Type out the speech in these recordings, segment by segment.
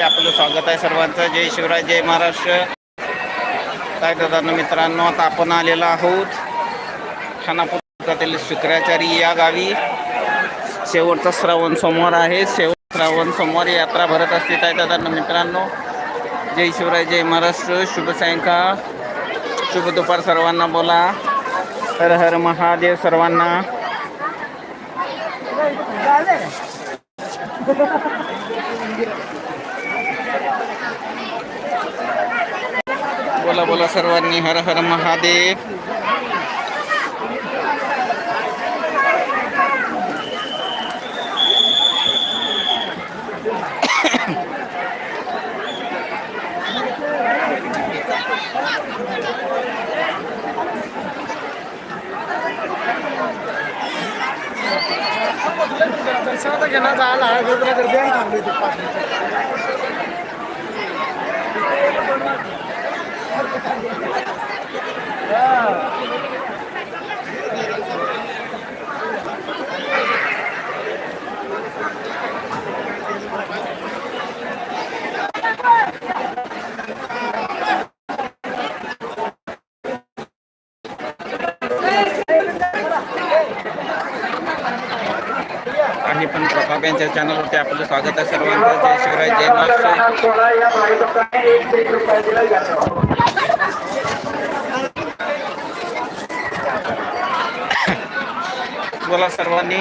आपलं स्वागत आहे सर्वांचं. जय शिवराय जय महाराष्ट्र. काय दादा मित्रांनो आता आपण आलेलो आहोत खानापूर तालुक्यातील शुक्राचारी या गावी. शेवटचा श्रावण सोमवार आहे. शेवट श्रावण सोमवार यात्रा भरत असते काय दादा मित्रांनो. जय शिवराय जय महाराष्ट्र. शुभ सायंकाळ. शुभ दुपार सर्वांना बोला. हर हर महादेव सर्वांना. बोला बोला सर्वांनी हर हर महादेव. दर्शनाचा घेणं झाला जरा गर्दी आहे थांबली होती पाच मिनिटं आणि पण प्रताप यांच्या चॅनलवरती आपलं स्वागत आहे सर्वांचं. जय शिवराय जय महाराष्ट्र सोळा या भाविकांनी एक एक रुपये दिला जातो बोला सर्वांनी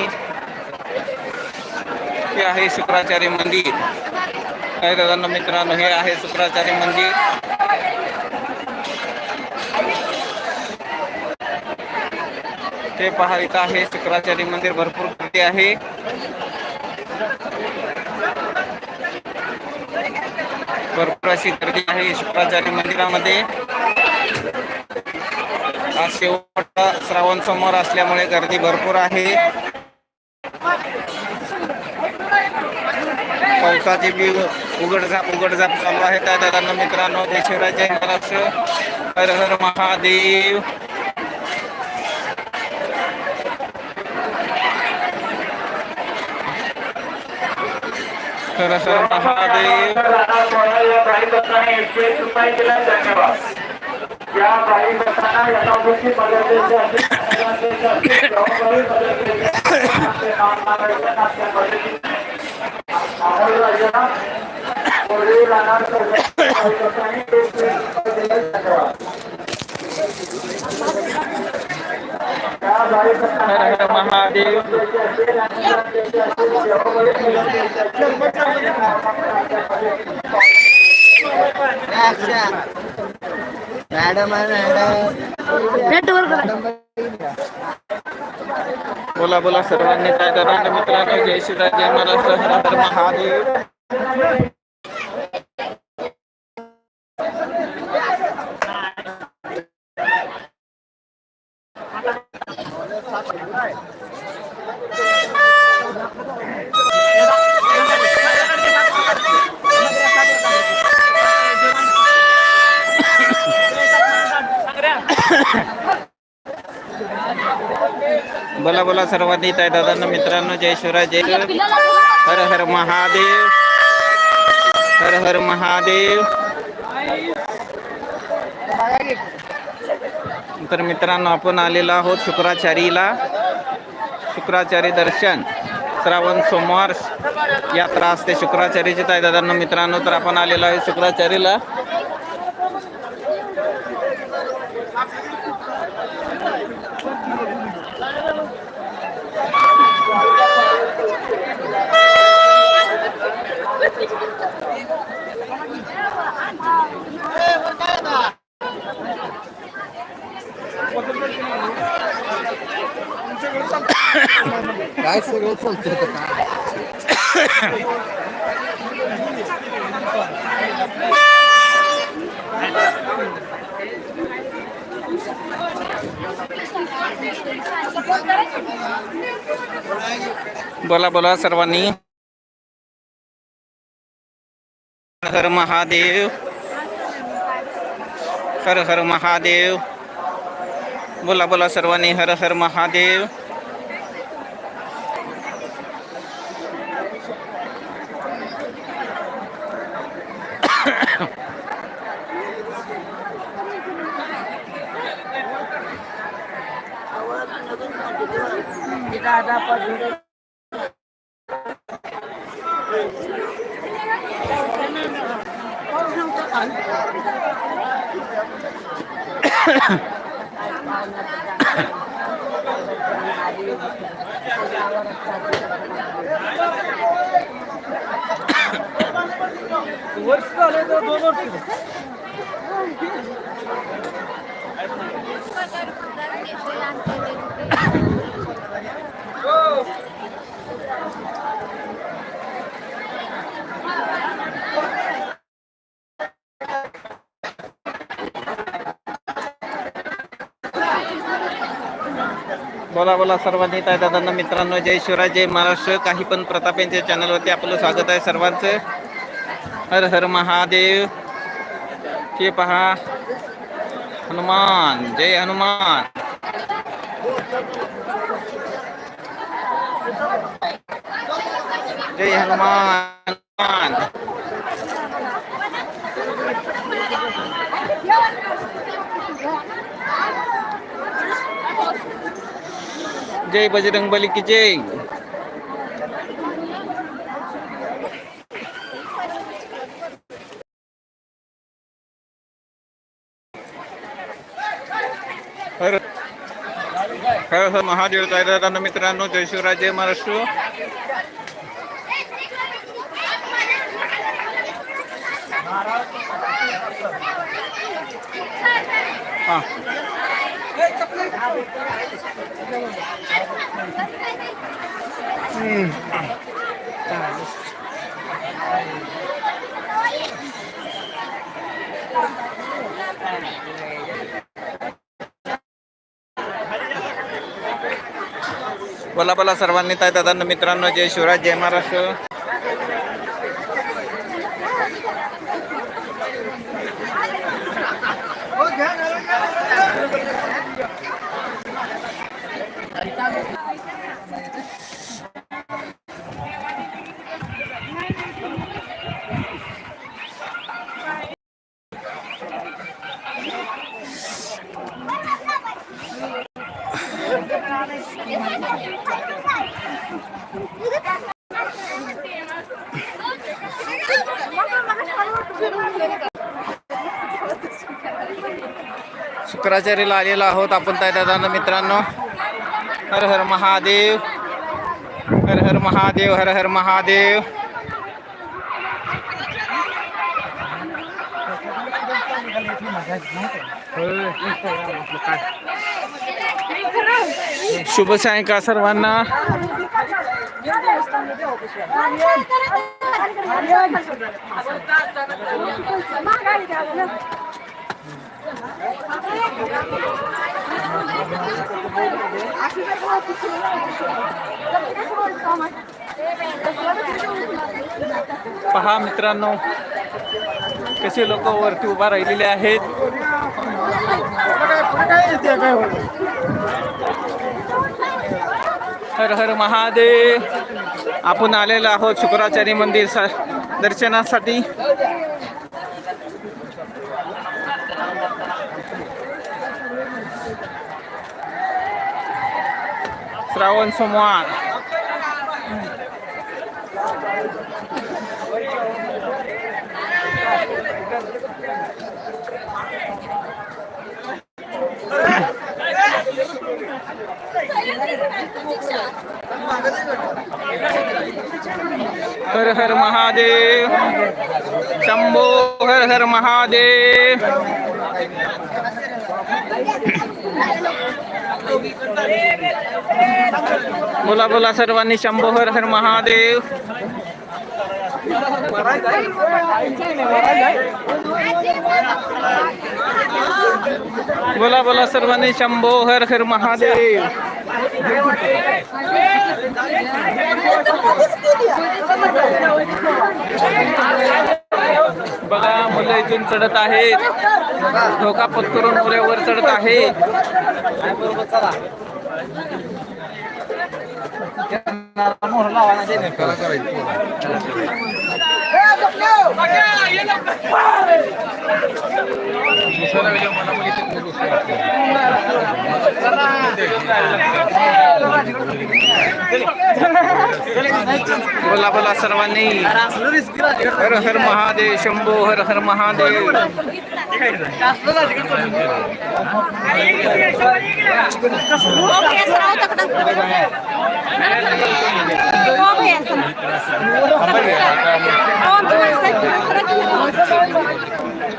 हे आहे शुक्राचार्य मंदिर. काय दादा मित्रांनो हे आहे शुक्राचार्य मंदिर. ते पहा इथं आहे शुक्राचार्य मंदिर. भरपूर गर्दी आहे. भरपूर अशी गर्दी आहे शुक्राचार्य मंदिरामध्ये. आज शेवट श्रावण समोर असल्यामुळे गर्दी भरपूर आहे. पावसाची बी उघडझाप उघडझाप चालू आहे. त्या दादांना मित्रांनो जय शिवराय जय महाराष्ट्र. हर हर महादेव. हर हर महादेव. या भाविकांनी एकशे एक रुपये पूर्वी राहणार महादेव मॅडम बोला बोला सर्वांनी काय करा मित्रांनो? जय श्रीराज जय महाराष्ट्र महादेव. बोला सर्वांनी ताई दादांना मित्रांनो जय शिवराय जय हर हर महादेव. हर हर महादेव. तर मित्रांनो आपण आलेलो आहोत शुक्राचारीला. शुक्राचारी दर्शन. श्रावण सोमवार यात्रा असते. शुक्राचारीची ताई दादांना मित्रांनो तर आपण आलेलो आहे शुक्राचारीला. काय सगळं चालतं बोला बोला सर्वांनी. हर हर महादेव. हर हर महादेव. बोला बोला सर्वांनी हर हर महादेव. वर्ष झालं तर दोन वर्ष बोला बोला सर्वांनी काय दादांना मित्रांनो जय शिवराय जय महाराष्ट्र. काही पण प्रताप यांच्या चॅनलवरती आपलं स्वागत आहे सर्वांचं. हर हर महादेव. हे पहा. हनुमान जय हनुमान. जय हनुमान. हनुमान जय बजरंग बली की जय. हर हर हर महादेव मित्रांनो जय शिवराज जय महाराष्ट्र. हा बोला बोला सर्वांनी ताई दादा मित्रांनो जय शिवराज जय महाराष्ट्र. शुक्राचार्यला आलेलो आहोत आपण त्या दादांना मित्रांनो. हर हर महादेव हर हर महादेव हर हर महादेव. शुभ सायंकाळ सर्वांना. पहा मित्रांनो कसे लोक वरती उभा राहिलेले आहेत. हर हर महादेव. आपण आलेलो आहोत शुक्राचार्य मंदिर सा- दर्शनासाठी. श्रावण सोमवार हर हर महादेव शंभो हर हर महादेव बोला बोला सर्वांनी शंभो हर हर महादेव. बोला बोला सर्वांनी शंभो हर हर महादेव. बघा मुलं इथून चढत आहेत. धोका पत्करून मुले वर चढत आहेत हो, बोला बोला सर्वांनी. हर हर महादेव शंभो हर हर महादेव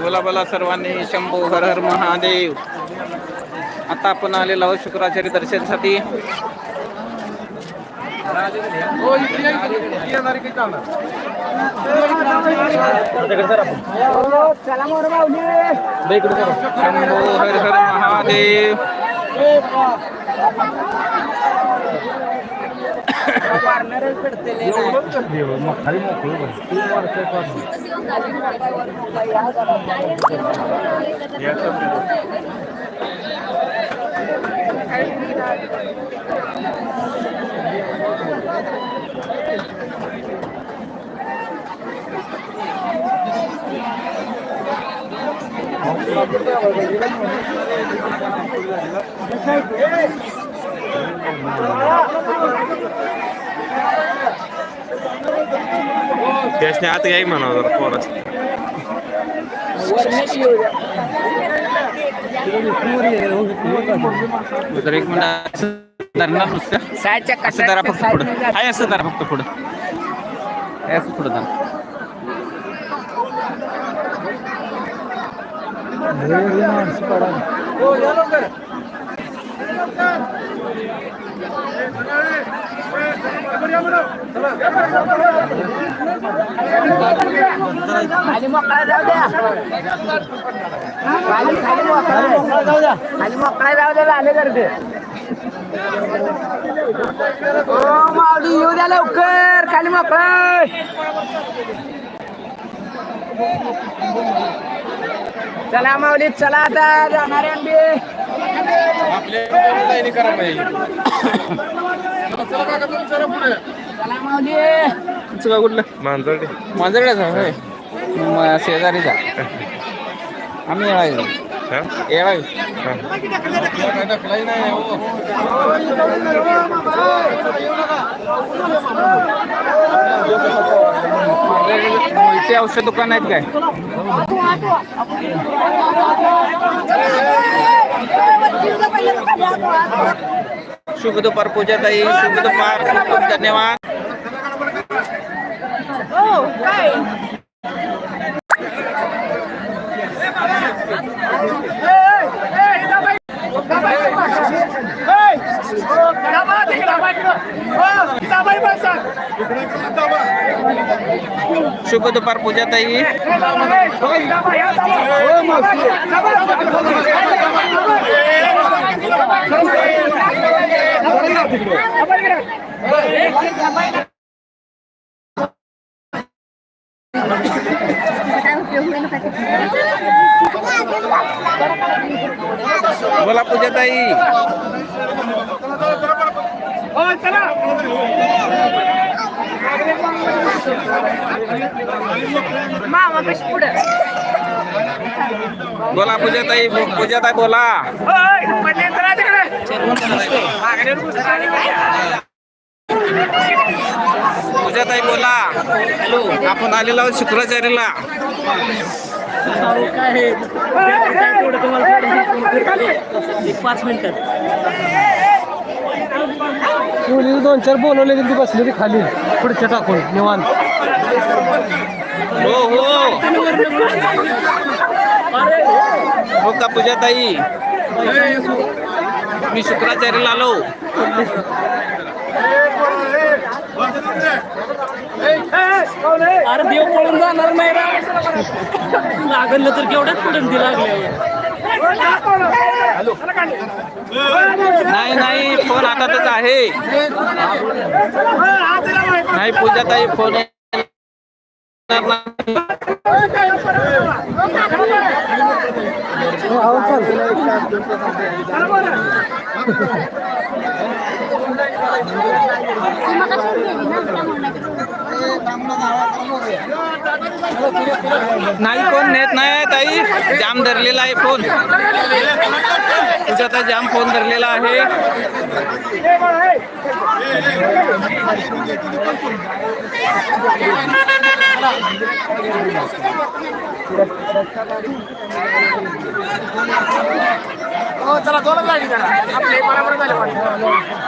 बोला बोला सर्वांनी शंभो हर हर महादेव. आता आपण आलेलो आहोत शुक्राचार्य दर्शनासाठी. शंभो हर हर महादेव. Hey! त्यासने आत याय म्हणा जरा पोरास तर एक मिनिट असं धरणार नुसतं असं धरा फक्त पुढं हाय असं धरा फक्त पुढं हाय असं पुढं धरा आणि मोकळा जाऊ द्या आले करते ओ मावडी येऊ द्या लवकर खाली मोकळा चला माऊली चला आता जाणारे आंबे करा तुमचं काय कुठलं? मांजरडे. माझ्याकडेच होय. शेजारीचा आम्ही येळायचो हा? येळावी. इथे औषध दुकान आहेत काय? शुभ दुपार पूजा ताई शुभ दुपार खूप खूप धन्यवाद शुभ दुपार पूजा ताई बोला पूजा ताई मामा कशी पुढं बोला पूजा ताई पूजा ताई बोला पूजा ताई बोला. हॅलो आपण आलेलो आहोत शुक्राचार्यला पाच मिनिटात दोन चार बोलवले ती बसली ती खाली. पुढच्या टाकून निवांत. हो हो. हो का पूजा ताई मी शुक्राचार्यला आलो. अरे देव पळून जाणार नाही लागलं तर केवढ्याच पडून ती लागले. नाही नाही फोन हातातच आहे. नाही पूजाताई फोन Thank you. नाही. नाही फोन नेत नाही ताई. जाम धरलेला आहे फोन. तुझा जाम फोन धरलेला आहे. हो, चला दोन लागली जरा आपले बरोबर झाले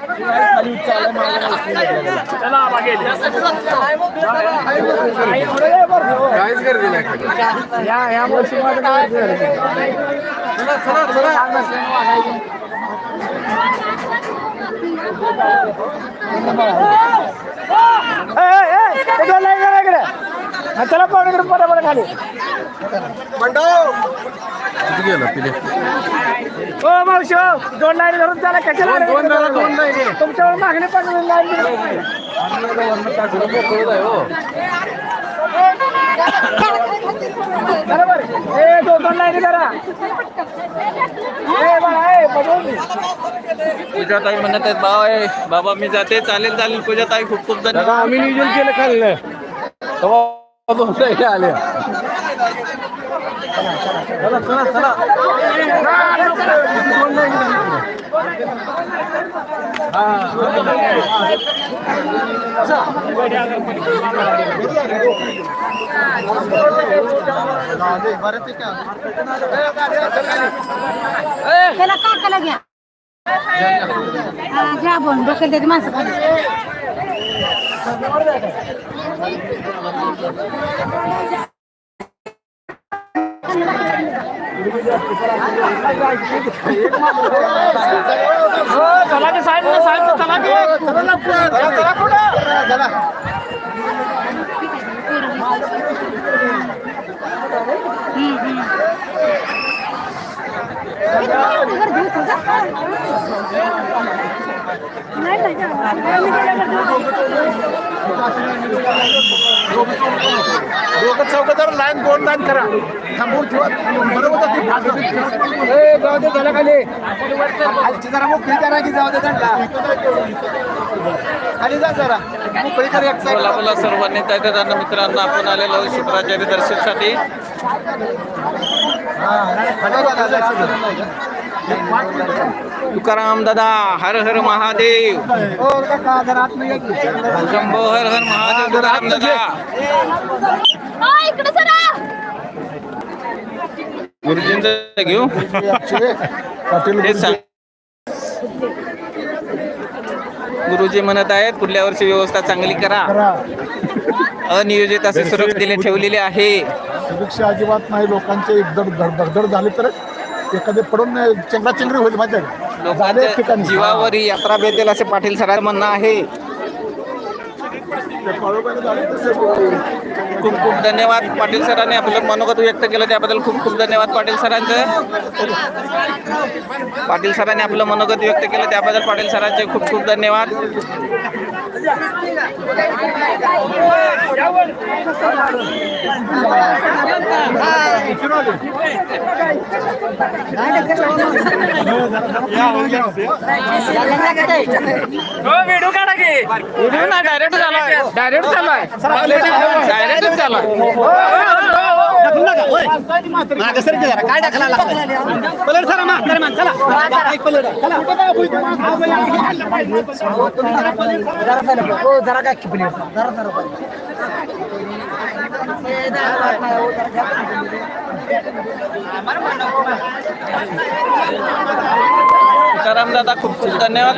वाटतं. चला मागे या या वर्षी चला चला चला चला पाहुणे पटापट खाली हो मावशी हो दोन लाईन धरून त्याला कशाला दोन दोन तुमच्यावर मागणी पण लाईन बरोबर. ए दोन दोन लाईन करा ए बाळा ए बघून. पूजाताई म्हणत आहेत बाबा ए, बाबा मी जाते चालेल चालेल पूजाताई खूप खूप धन्यवाद. आम्ही नियोजन केलं खाल्लं. लाईन आल्या चला चला चला दोन लाईन त्याला काकाला घ्या हा, घ्या बोल डोक्याला त्याची माणसं खाली हो चला की साहेब साहेब चला की चला लवकर चला चला पुढं चला दोघं चौघं जर लाईन दोन लाईन करा. थांबवून ठेवा. बरोबर ती जाऊ दे झाला खाली. खालची जरा मोकळी करा की जाऊ दे त्यांना. खाली जा जरा. मोकळी कर एक सर्वांनी त्या त्या मित्रांना आपण आलेलो शुक्राचार्य दर्शनसाठी. खाली. तुकाराम दादा हर हर महादेव. शंभो हर हर महादेव तुकाराम दादा। गुरुजींचं घेऊ? हे गुरुजी म्हणत आहेत पुढल्या वर्षी व्यवस्था चांगली करा. अनियोजित असे सुरक्षित ठेवलेले आहे. सुरक्षा अजिबात नाही लोकांचे एकदम धड- धडधड झाली तर एखादे पडून चेंगराचेंगरी होईल माहिती आहे का? झाले ठिकाणी जीवावर ही यात्रा बेतेल असे पाटील सरांचं म्हणणं आहे झाले. खूप खूप धन्यवाद पाटील सरांनी आपलं मनोगत व्यक्त केलं त्याबद्दल खूप खूप धन्यवाद पाटील सरांचं. पाटील सरांनी आपलं मनोगत व्यक्त केलं त्याबद्दल पाटील सरांचे खूप खूप धन्यवाद. व्हिडिओ काढा की. व्हिडिओ ना डायरेक्ट झालाय डायरेक्ट झालाय डायरेक्ट झाला काय टाकला पलट सरा मा तर मान चला. पलट. चला. जरा काय किपली जरा जरा गरम दादा खूप खूप धन्यवाद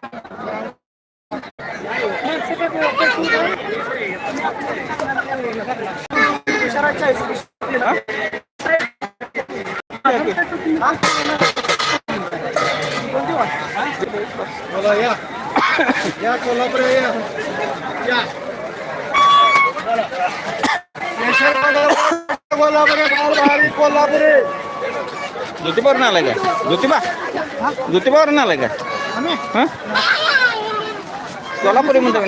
या कोल्हापूर या. कोल्हापूर भारी कोल्हापूर. ज्योतिबावरून आलाय का? ज्योतिबा? ज्योतिबावरून आलाय का? हा? कोल्हापुरी म्हणतो